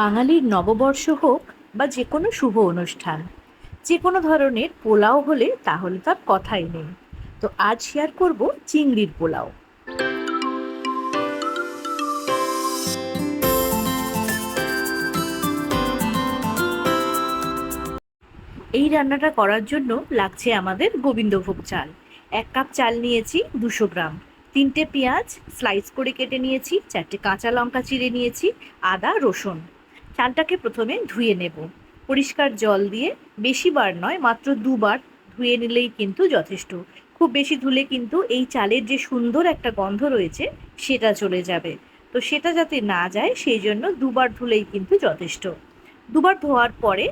বাঙালির নববর্ষ হোক বা যে কোনো শুভ অনুষ্ঠান, যে কোনো ধরনের পোলাও হলে তাহলে তার কথাই নেই। তো আজ শেয়ার করব চিংড়ির পোলাও। এই রান্নাটা করার জন্য লাগছে আমাদের গোবিন্দভোগ চাল। এক কাপ চাল নিয়েছি দুশো গ্রাম, তিনটে পেঁয়াজ স্লাইস করে কেটে নিয়েছি, চারটে কাঁচা লঙ্কা চিড়ে নিয়েছি, আদা, রসুন। চালটাকে প্রথমে ধুয়ে নেব। পরিষ্কার জল দিয়ে বেশিবার নয়, মাত্র দুবার ধুয়ে নিলেই কিন্তু যথেষ্ট। খুব বেশি ধুলে কিন্তু এই চালের যে সুন্দর একটা গন্ধ রয়েছে, সেটা চলে যাবে। তো সেটা যাতে না যায়, সেই জন্য দুবার ধুলেই কিন্তু যথেষ্ট। দুবার ধোয়ার পরে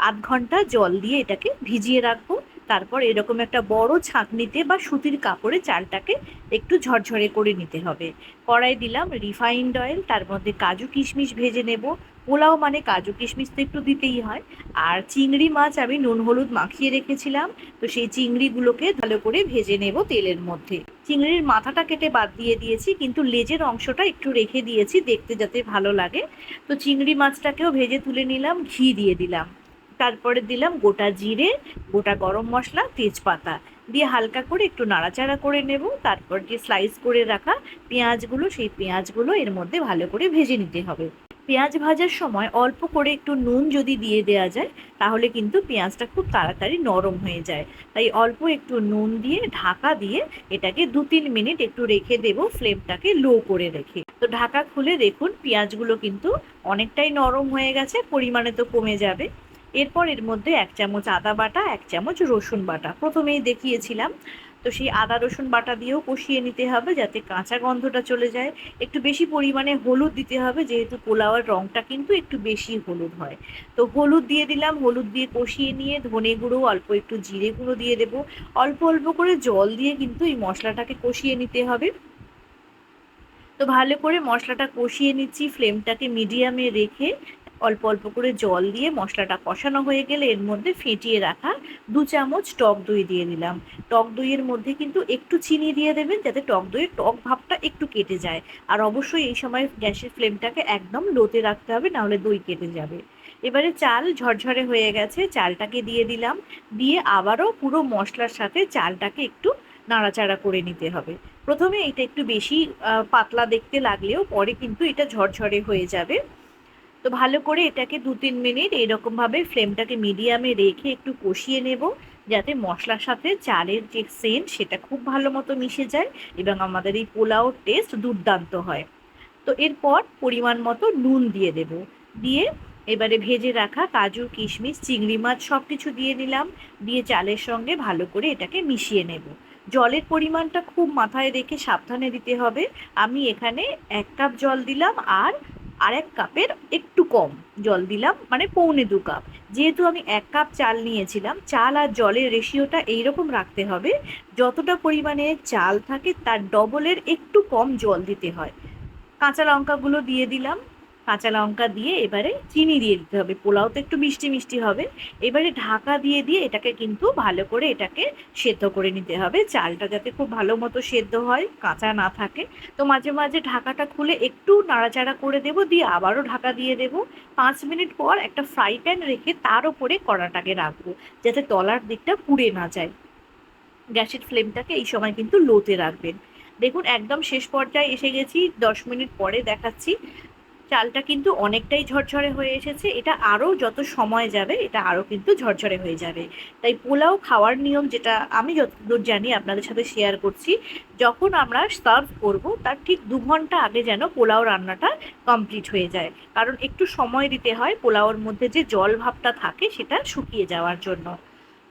আধ ঘণ্টা জল দিয়ে এটাকে ভিজিয়ে রাখব। তারপর এরকম একটা বড় ছাঁকনিতে বা সুতির কাপড়ে চালটাকে একটু ঝরঝরে করে নিতে হবে। কড়াই দিলাম রিফাইন্ড অয়েল তার মধ্যে কাজু কিশমিশ ভেজে নেব। পোলাও মানে কাজু কিশমিশ তো একটু দিতেই হয়। আর চিংড়ি মাছ আমি নুন হলুদ মাখিয়ে রেখেছিলাম, তো সেই চিংড়িগুলোকে ভালো করে ভেজে নেব তেলের মধ্যে। চিংড়ির মাথাটা কেটে বাদ দিয়ে দিয়েছি, কিন্তু লেজের অংশটা একটু রেখে দিয়েছি, দেখতে যাতে ভালো লাগে। তো চিংড়ি মাছটাকেও ভেজে তুলে নিলাম, ঘি দিয়ে দিলাম। তারপরে দিলাম গোটা জিরে, গোটা গরম মশলা, তেজপাতা। দিয়ে হালকা করে একটু নাড়াচাড়া করে নেব। তারপর যে স্লাইস করে রাখা পেঁয়াজগুলো, সেই পেঁয়াজগুলো এর মধ্যে ভালো করে ভেজে নিতে হবে। পেঁয়াজ ভাজার সময় অল্প করে একটু নুন যদি দিয়ে দেওয়া যায়, তাহলে কিন্তু পেঁয়াজটা খুব তাড়াতাড়ি নরম হয়ে যায়। তাই অল্প একটু নুন দিয়ে ঢাকা দিয়ে এটাকে দু তিন মিনিট একটু রেখে দেব, ফ্লেমটাকে লো করে রেখে। তো ঢাকা খুলে দেখুন, পেঁয়াজগুলো কিন্তু অনেকটাই নরম হয়ে গেছে, পরিমাণে তো কমে যাবে। এরপর এর মধ্যে এক চামচ আদা বাটা, এক চামচ রসুন বাটা। প্রথমেই দেখিয়েছিলাম, তো সেই আদা রসুন বাটা দিয়েও কষিয়ে নিতে হবে যাতে কাঁচা গন্ধটা চলে যায়। একটু বেশি পরিমাণে হলুদ দিতে হবে, যেহেতু পোলাওয়ের রঙটা কিন্তু একটু বেশি হলুদ হয়। তো হলুদ দিয়ে দিলাম, হলুদ দিয়ে কষিয়ে নিয়ে ধনে গুঁড়ো, অল্প একটু জিরে গুঁড়ো দিয়ে দেবো। অল্প অল্প করে জল দিয়ে কিন্তু এই মশলাটাকে কষিয়ে নিতে হবে। তো ভালো করে মশলাটা কষিয়ে নিচ্ছি, ফ্লেমটাকে মিডিয়ামে রেখে অল্প অল্প করে জল দিয়ে মশলাটা কষানো হয়ে গেলে এর মধ্যে ফেটিয়ে রাখা দু চামচ টক দই দিয়ে দিলাম। টক দইয়ের মধ্যে কিন্তু একটু চিনি দিয়ে দেবেন যাতে টক দইয়ের টক ভাবটা একটু কেটে যায়। আর অবশ্যই এই সময় গ্যাসের ফ্লেমটাকে একদম লোতে রাখতে হবে, নাহলে দই কেটে যাবে। এবারে চাল ঝরঝরে হয়ে গেছে, চালটাকে দিয়ে দিলাম। দিয়ে আবারও পুরো মশলার সাথে চালটাকে একটু নাড়াচাড়া করে নিতে হবে। প্রথমে এটা একটু বেশি পাতলা দেখতে লাগলেও পরে কিন্তু এটা ঝরঝরে হয়ে যাবে। তো ভালো করে এটাকে দু তিন মিনিট এইরকমভাবে ফ্লেমটাকে মিডিয়ামে রেখে একটু কষিয়ে নেব, যাতে মশলার সাথে চালের যে সেন্ট সেটা খুব ভালো মতো মিশে যায় এবং আমাদের এই পোলাও টেস্ট দুর্দান্ত হয়। তো এরপর পরিমাণ মতো নুন দিয়ে দেব। দিয়ে এবারে ভেজে রাখা কাজু, কিশমিশ, চিংড়ি মাছ সব কিছু দিয়ে নিলাম দিয়ে চালের সঙ্গে ভালো করে এটাকে মিশিয়ে নেব। জলের পরিমাণটা খুব মাথায় রেখে সাবধানে দিতে হবে। আমি এখানে এক কাপ জল দিলাম আর আর এক কাপের একটু কম জল দিলাম মানে পৌনে দু কাপ। যেহেতু আমি এক কাপ চাল নিয়েছিলাম, চাল আর জলের রেশিওটা এইরকম রাখতে হবে, যতটা পরিমাণে চাল থাকে তার ডবলের একটু কম জল দিতে হয়। কাঁচা লঙ্কাগুলো দিয়ে দিলাম কাঁচা লঙ্কা দিয়ে এবারে চিনি দিয়ে দিতে হবে। পোলাও তো একটু মিষ্টি মিষ্টি হবে। এবারে ঢাকা দিয়ে দিয়ে এটাকে কিন্তু ভালো করে এটাকে সেদ্ধ করে নিতে হবে। চালটা যাতে খুব ভালো মতো সেদ্ধ হয়, কাঁচা না থাকে। তো মাঝে মাঝে ঢাকাটা খুলে একটু নাড়াচাড়া করে দেব, দিয়ে আবারও ঢাকা দিয়ে দেব। পাঁচ মিনিট পর একটা ফ্রাই প্যান রেখে তার উপরে কড়াটাকে রাখব, যাতে তলার দিকটা পুড়ে না যায়। গ্যাসের ফ্লেমটাকে এই সময় কিন্তু লোতে রাখবেন। দেখুন, একদম শেষ পর্যায়ে এসে গেছি। দশ মিনিট পরে দেখাচ্ছি। চালটা কিন্তু অনেকটাই ঝরঝরে হয়ে এসেছে। এটা আরও যত সময় যাবে, এটা আরও কিন্তু ঝরঝরে হয়ে যাবে। তাই পোলাও খাওয়ার নিয়ম যেটা আমি যতদূর জানি আপনাদের সাথে শেয়ার করছি, যখন আমরা সার্ভ করব, তার ঠিক দু ঘণ্টা আগে যেন পোলাও রান্নাটা কমপ্লিট হয়ে যায়। কারণ একটু সময় দিতে হয় পোলাওর মধ্যে যে জল ভাবটা থাকে, সেটা শুকিয়ে যাওয়ার জন্য।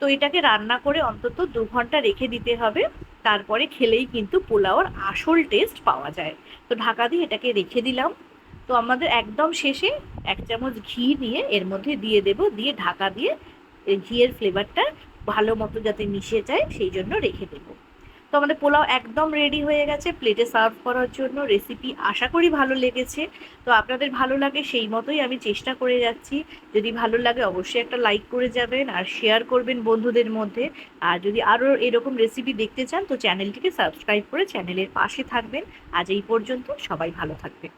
তো এটাকে রান্না করে অন্তত দু ঘণ্টা রেখে দিতে হবে, তারপরে খেলেই কিন্তু পোলাওর আসল টেস্ট পাওয়া যায়। তো ঢাকা দিয়ে এটাকে রেখে দিলাম। তো আমাদের একদম শেষে এক চামচ ঘি নিয়ে এর মধ্যে দিয়ে দেব, দিয়ে ঢাকা দিয়ে ঘিয়ের ফ্লেভারটা ভালো মতো যাতে মিশে যায়, সেই জন্য রেখে দেব। তো আমাদের পোলাও একদম রেডি হয়ে গেছে প্লেটে সার্ভ করার জন্য রেসিপি আশা করি ভালো লেগেছে। তো আপনাদের ভালো লাগে সেই মতোই আমি চেষ্টা করে যাচ্ছি। যদি ভালো লাগে অবশ্যই একটা লাইক করে যাবেন আর শেয়ার করবেন বন্ধুদের মধ্যে। আর যদি আরও এরকম রেসিপি দেখতে চান, তো চ্যানেলটিকে সাবস্ক্রাইব করে চ্যানেলের পাশে থাকবেন। আজ এই পর্যন্ত সবাই ভালো থাকবেন।